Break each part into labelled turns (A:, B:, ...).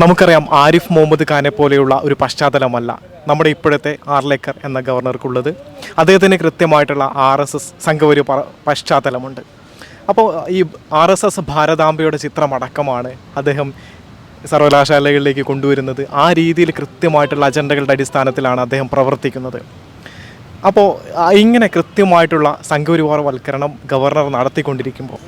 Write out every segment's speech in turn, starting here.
A: നമുക്കറിയാം ആരിഫ് മുഹമ്മദ് ഖാനെ പോലെയുള്ള ഒരു പശ്ചാത്തലമല്ല നമ്മുടെ ഇപ്പോഴത്തെ ആർലേക്കർ എന്ന ഗവർണർക്കുള്ളത്. അദ്ദേഹത്തിന് കൃത്യമായിട്ടുള്ള ആർ എസ് എസ് സംഘപരി പശ്ചാത്തലമുണ്ട്. അപ്പോൾ ഈ ആർ എസ് എസ് ഭാരതാംബയുടെ ചിത്രമടക്കമാണ് അദ്ദേഹം സർവകലാശാലകളിലേക്ക് കൊണ്ടുവരുന്നത്. ആ രീതിയിൽ കൃത്യമായിട്ടുള്ള അജണ്ടകളുടെ അടിസ്ഥാനത്തിലാണ് അദ്ദേഹം പ്രവർത്തിക്കുന്നത്. അപ്പോൾ ഇങ്ങനെ കൃത്യമായിട്ടുള്ള സംഘപരിവാറവൽക്കരണം ഗവർണർ നടത്തിക്കൊണ്ടിരിക്കുമ്പോൾ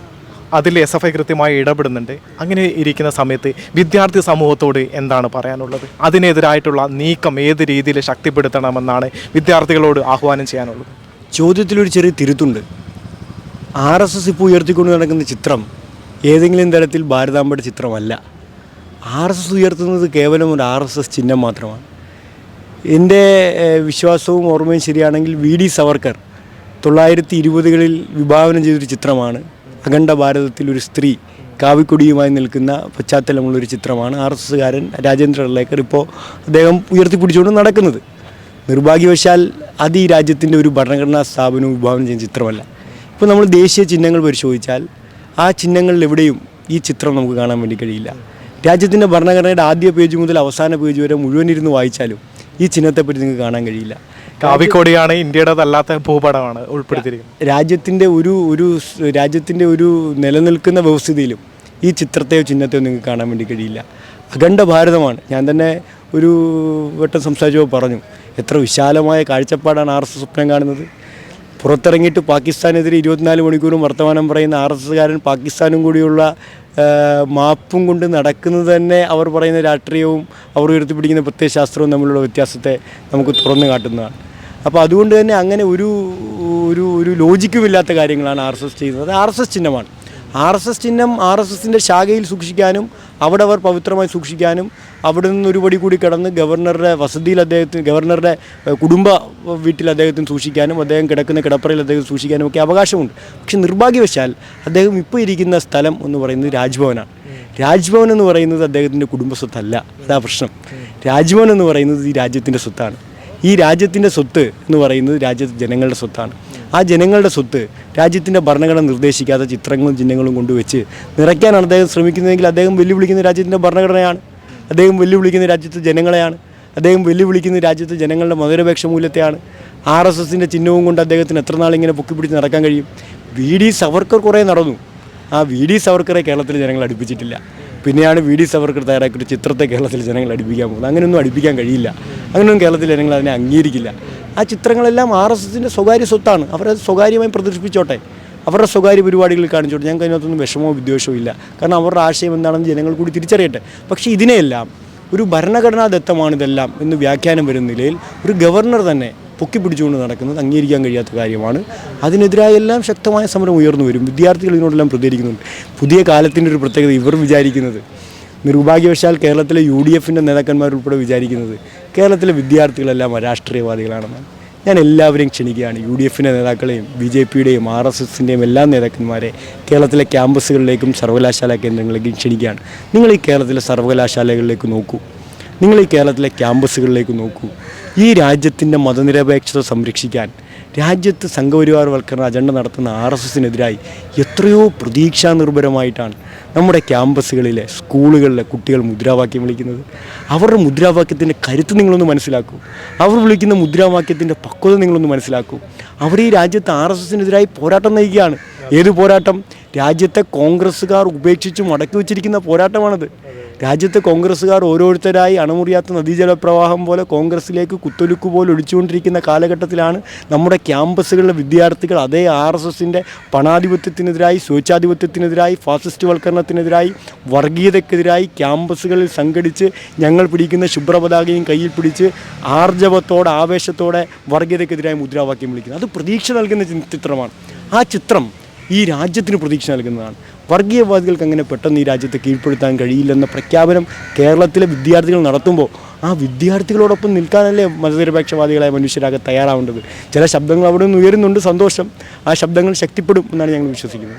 A: അതിൽ എസ് എഫ് ഐ കൃത്യമായി ഇടപെടുന്നുണ്ട്. അങ്ങനെ ഇരിക്കുന്ന സമയത്ത് വിദ്യാർത്ഥി സമൂഹത്തോട് എന്താണ് പറയാനുള്ളത്? അതിനെതിരായിട്ടുള്ള നീക്കം ഏത് രീതിയിൽ ശക്തിപ്പെടുത്തണമെന്നാണ് വിദ്യാർത്ഥികളോട് ആഹ്വാനം ചെയ്യാനുള്ളത്?
B: ചോദ്യത്തിലൊരു ചെറിയ തിരുത്തുണ്ട്. ആർ എസ് എസ് ഇപ്പോൾ ഉയർത്തിക്കൊണ്ട് നടക്കുന്ന ചിത്രം ഏതെങ്കിലും തരത്തിൽ ഭാരതാമ്പയുടെ ചിത്രമല്ല. ആർ എസ് എസ് ഉയർത്തുന്നത് കേവലം ഒരു ആർ എസ് എസ് ചിഹ്നം മാത്രമാണ്. എന്റെ വിശ്വാസവും ഓർമ്മയും ശരിയാണെങ്കിൽ വി ഡി സവർക്കർ തൊള്ളായിരത്തി ഇരുപതുകളിൽ വിഭാവനം ചെയ്തൊരു ചിത്രമാണ് അഖണ്ഡ ഭാരതത്തിൽ ഒരു സ്ത്രീ കാവിക്കൊടിയുമായി നിൽക്കുന്ന പശ്ചാത്തലമുള്ളൊരു ചിത്രമാണ് ആർ എസ് എസ്സുകാരൻ രാജേന്ദ്ര ലേക്കർ ഇപ്പോൾ അദ്ദേഹം ഉയർത്തിപ്പിടിച്ചുകൊണ്ട് നടക്കുന്നത്. നിർഭാഗ്യവശാൽ അത് ഈ രാജ്യത്തിന്റെ ഒരു ഭരണഘടനാ സ്ഥാപനവും വിഭാവനം ചെയ്യുന്ന ചിത്രമല്ല. ഇപ്പോൾ നമ്മൾ ദേശീയ ചിഹ്നങ്ങൾ പരിശോധിച്ചാൽ ആ ചിഹ്നങ്ങളിൽ എവിടെയും ഈ ചിത്രം നമുക്ക് കാണാൻ വേണ്ടി കഴിയില്ല. രാജ്യത്തിന്റെ ഭരണഘടനയുടെ ആദ്യ പേജ് മുതൽ അവസാന പേജ് വരെ മുഴുവൻ ഇരുന്ന് വായിച്ചാലും ഈ ചിഹ്നത്തെപ്പറ്റി നിങ്ങൾക്ക് കാണാൻ കഴിയില്ല.
A: കാവിക്കോടിയാണ് ഇന്ത്യയുടേതല്ലാത്ത ഭൂപടമാണ് ഉൾപ്പെടുത്തിയിരിക്കുന്നത്.
B: രാജ്യത്തിന്റെ ഒരു ഒരു രാജ്യത്തിന്റെ ഒരു നിലനിൽക്കുന്ന വ്യവസ്ഥിതിയിലും ഈ ചിത്രത്തെയോ ചിഹ്നത്തെയോ നിങ്ങൾക്ക് കാണാൻ വേണ്ടി കഴിയില്ല. അഖണ്ഡ ഭാരതമാണ്. ഞാൻ തന്നെ ഒരു വട്ടം സംസാരിച്ചപ്പോൾ പറഞ്ഞു എത്ര വിശാലമായ കാഴ്ചപ്പാടാണ് ആർ സ്വപ്നം കാണുന്നത്. പുറത്തിറങ്ങിയിട്ട് പാകിസ്ഥാനെതിരെ ഇരുപത്തിനാല് മണിക്കൂറും വർത്തമാനം പറയുന്ന ആർ എസ് എസ്സുകാരൻ പാകിസ്ഥാനും കൂടിയുള്ള മാപ്പും കൊണ്ട് നടക്കുന്നത് തന്നെ അവർ പറയുന്ന രാഷ്ട്രീയവും അവർ ഉയർത്തിപ്പിടിക്കുന്ന പ്രത്യയശാസ്ത്രവും തമ്മിലുള്ള വ്യത്യാസത്തെ നമുക്ക് തുറന്നു കാട്ടുന്നതാണ്. അപ്പോൾ അതുകൊണ്ട് തന്നെ അങ്ങനെ ഒരു ഒരു ഒരു ലോജിക്കുമില്ലാത്ത കാര്യങ്ങളാണ് ആർ എസ് എസ് ചെയ്യുന്നത്. ആർ എസ് എസ് ചിഹ്നമാണ്. ആർ എസ് എസ് ചിഹ്നം ആർ എസ് എസിന്റെ ശാഖയിൽ സൂക്ഷിക്കാനും അവിടെ അവർ പവിത്രമായി സൂക്ഷിക്കാനും അവിടെ നിന്ന് ഒരുപടി കൂടി കടന്ന് ഗവർണറുടെ വസതിയിൽ അദ്ദേഹത്തിന് ഗവർണറുടെ കുടുംബ വീട്ടിൽ അദ്ദേഹത്തിന് സൂക്ഷിക്കാനും അദ്ദേഹം കിടക്കുന്ന കിടപ്പറയിൽ അദ്ദേഹം സൂക്ഷിക്കാനും ഒക്കെ അവകാശമുണ്ട്. പക്ഷേ നിർഭാഗ്യവശാൽ അദ്ദേഹം ഇപ്പോൾ ഇരിക്കുന്ന സ്ഥലം എന്ന് പറയുന്നത് രാജ്ഭവനാണ്. രാജ്ഭവൻ എന്ന് പറയുന്നത് അദ്ദേഹത്തിന്റെ കുടുംബ സ്വത്തല്ല അതാ പ്രശ്നം. രാജ്ഭവൻ എന്ന് പറയുന്നത് ഈ രാജ്യത്തിന്റെ സ്വത്താണ്. ഈ രാജ്യത്തിന്റെ സ്വത്ത് എന്ന് പറയുന്നത് രാജ്യത്തെ ജനങ്ങളുടെ സ്വത്താണ്. ആ ജനങ്ങളുടെ സ്വത്ത് രാജ്യത്തിന്റെ ഭരണഘടന നിർദ്ദേശിക്കാത്ത ചിത്രങ്ങളും ചിഹ്നങ്ങളും കൊണ്ടുവച്ച് നിറയ്ക്കാനാണ് അദ്ദേഹം ശ്രമിക്കുന്നതെങ്കിൽ അദ്ദേഹം വെല്ലുവിളിക്കുന്ന രാജ്യത്തിന്റെ ഭരണഘടനയാണ്. അദ്ദേഹം വെല്ലുവിളിക്കുന്ന രാജ്യത്തെ ജനങ്ങളെയാണ്. അദ്ദേഹം വെല്ലുവിളിക്കുന്ന രാജ്യത്തെ ജനങ്ങളുടെ മധുരപേക്ഷ മൂല്യത്തെയാണ്. ആർ എസ് എസിന്റെ ചിഹ്നവും കൊണ്ട് അദ്ദേഹത്തിന് എത്ര നാളിങ്ങനെ പൊക്കിപ്പിടിച്ച് നടക്കാൻ കഴിയും? വി ഡി സവർക്കർ കുറേ നടന്നു. ആ വി ഡി സവർക്കറെ കേരളത്തിലെ ജനങ്ങൾ അടുപ്പിച്ചിട്ടില്ല. പിന്നെയാണ് വി ഡി സവർക്കർ തയ്യാറാക്കിയ ചിത്രത്തെ കേരളത്തിലെ ജനങ്ങൾ അടുപ്പിക്കാൻ പോകുന്നത്. അങ്ങനെയൊന്നും അടുപ്പിക്കാൻ കഴിയില്ല. അങ്ങനെയൊന്നും കേരളത്തിലെ ജനങ്ങൾ അതിനെ അംഗീകരിക്കില്ല. ആ ചിത്രങ്ങളെല്ലാം ആർ എസ് എസിന്റെ സ്വകാര്യ സ്വത്താണ്. അവരത് സ്വകാര്യമായി പ്രദർശിപ്പിച്ചോട്ടെ. അവരുടെ സ്വകാര്യ പരിപാടികളിൽ കാണിച്ചോട്ടെ. ഞങ്ങൾക്ക് അതിനകത്തൊന്നും വിഷമോ വിദ്വേഷമോ ഇല്ല. കാരണം അവരുടെ ആശയം എന്താണെന്ന് ജനങ്ങൾ കൂടി തിരിച്ചറിയട്ടെ. പക്ഷേ ഇതിനെയെല്ലാം ഒരു ഭരണഘടനാ ദത്തമാണ് എന്ന് വ്യാഖ്യാനം വരുന്ന നിലയിൽ ഒരു ഗവർണർ തന്നെ പൊക്കി പിടിച്ചുകൊണ്ട് നടക്കുന്നത് അംഗീകരിക്കാൻ കഴിയാത്ത കാര്യമാണ്. അതിനെതിരായ എല്ലാം ശക്തമായ സമരം ഉയർന്നു വരും. വിദ്യാർത്ഥികൾ ഇതിനോടെല്ലാം പ്രതികരിക്കുന്നുണ്ട്. പുതിയ കാലത്തിന്റെ ഒരു പ്രത്യേകത ഇവർ വിചാരിക്കുന്നത്. നിർഭാഗ്യവശാൽ കേരളത്തിലെ യു ഡി എഫിന്റെ നേതാക്കന്മാരുൾപ്പെടെ വിചാരിക്കുന്നത് കേരളത്തിലെ വിദ്യാർത്ഥികളെല്ലാം രാഷ്ട്രീയവാദികളാണെന്ന് ഞാൻ എല്ലാവരെയും ക്ഷണിക്കുകയാണ്. യു ഡി എഫിന്റെ നേതാക്കളെയും ബി ജെ പിയുടെയും ആർ എസ് എസിന്റെയും എല്ലാ നേതാക്കന്മാരെ കേരളത്തിലെ ക്യാമ്പസുകളിലേക്കും സർവകലാശാല കേന്ദ്രങ്ങളിലേക്കും ക്ഷണിക്കുകയാണ്. നിങ്ങൾ ഈ കേരളത്തിലെ സർവകലാശാലകളിലേക്ക് നോക്കൂ. നിങ്ങൾ ഈ കേരളത്തിലെ ക്യാമ്പസുകളിലേക്ക് നോക്കൂ. ഈ രാജ്യത്തിന്റെ മതനിരപേക്ഷത സംരക്ഷിക്കാൻ രാജ്യത്ത് സംഘപരിവാരവൽക്കരണ അജണ്ട നടത്തുന്ന ആർ എസ് എസിനെതിരായി എത്രയോ പ്രതീക്ഷാ നിർഭരമായിട്ടാണ് നമ്മുടെ ക്യാമ്പസുകളിലെ സ്കൂളുകളിലെ കുട്ടികൾ മുദ്രാവാക്യം വിളിക്കുന്നത്. അവരുടെ മുദ്രാവാക്യത്തിന്റെ കരുത്ത് നിങ്ങളൊന്ന് മനസ്സിലാക്കൂ. അവർ വിളിക്കുന്ന മുദ്രാവാക്യത്തിന്റെ പക്വത നിങ്ങളൊന്ന് മനസ്സിലാക്കൂ. അവർ ഈ രാജ്യത്ത് ആർ എസ് എസിനെതിരായി പോരാട്ടം നയിക്കുകയാണ്. ഏത് പോരാട്ടം? രാജ്യത്തെ കോൺഗ്രസ്സുകാർ ഉപേക്ഷിച്ച് മടക്കി വെച്ചിരിക്കുന്ന പോരാട്ടമാണത്. രാജ്യത്തെ കോൺഗ്രസ്സുകാർ ഓരോരുത്തരായി അണമുറിയാത്ത നദീജല പ്രവാഹം പോലെ കോൺഗ്രസ്സിലേക്ക് കുത്തൊലുക്ക് പോലെ ഒഴിച്ചുകൊണ്ടിരിക്കുന്ന കാലഘട്ടത്തിലാണ് നമ്മുടെ ക്യാമ്പസുകളിലെ വിദ്യാർത്ഥികൾ അതേ ആർ എസ് എസിന്റെ പണാധിപത്യത്തിനെതിരായി സ്വേച്ഛാധിപത്യത്തിനെതിരായി ഫാസിസ്റ്റ് വൽക്കരണത്തിനെതിരായി വർഗീയതയ്ക്കെതിരായി ക്യാമ്പസുകളിൽ സംഘടിച്ച് ഞങ്ങൾ പിടിക്കുന്ന ശുഭ്രപതാകയും കയ്യിൽ പിടിച്ച് ആർജവത്തോടെ ആവേശത്തോടെ വർഗീയതക്കെതിരായി മുദ്രാവാക്യം വിളിക്കുന്നത്. അത് പ്രതീക്ഷ നൽകുന്ന ചിത്രമാണ്. ആ ചിത്രം ഈ രാജ്യത്തിന് പ്രതീക്ഷ നൽകുന്നതാണ്. വർഗീയവാദികൾക്ക് അങ്ങനെ പെട്ടെന്ന് ഈ രാജ്യത്തെ കീഴ്പ്പെടുത്താൻ കഴിയില്ലെന്ന പ്രഖ്യാപനം കേരളത്തിലെ വിദ്യാർത്ഥികൾ നടത്തുമ്പോൾ ആ വിദ്യാർത്ഥികളോടൊപ്പം നിൽക്കാനല്ലേ മതനിരപേക്ഷവാദികളായ മനുഷ്യരാകെ തയ്യാറാവേണ്ടത്? ചില ശബ്ദങ്ങൾ അവിടെ നിന്ന് ഉയരുന്നുണ്ട് സന്തോഷം. ആ ശബ്ദങ്ങൾ ശക്തിപ്പെടും എന്നാണ് ഞങ്ങൾ വിശ്വസിക്കുന്നത്.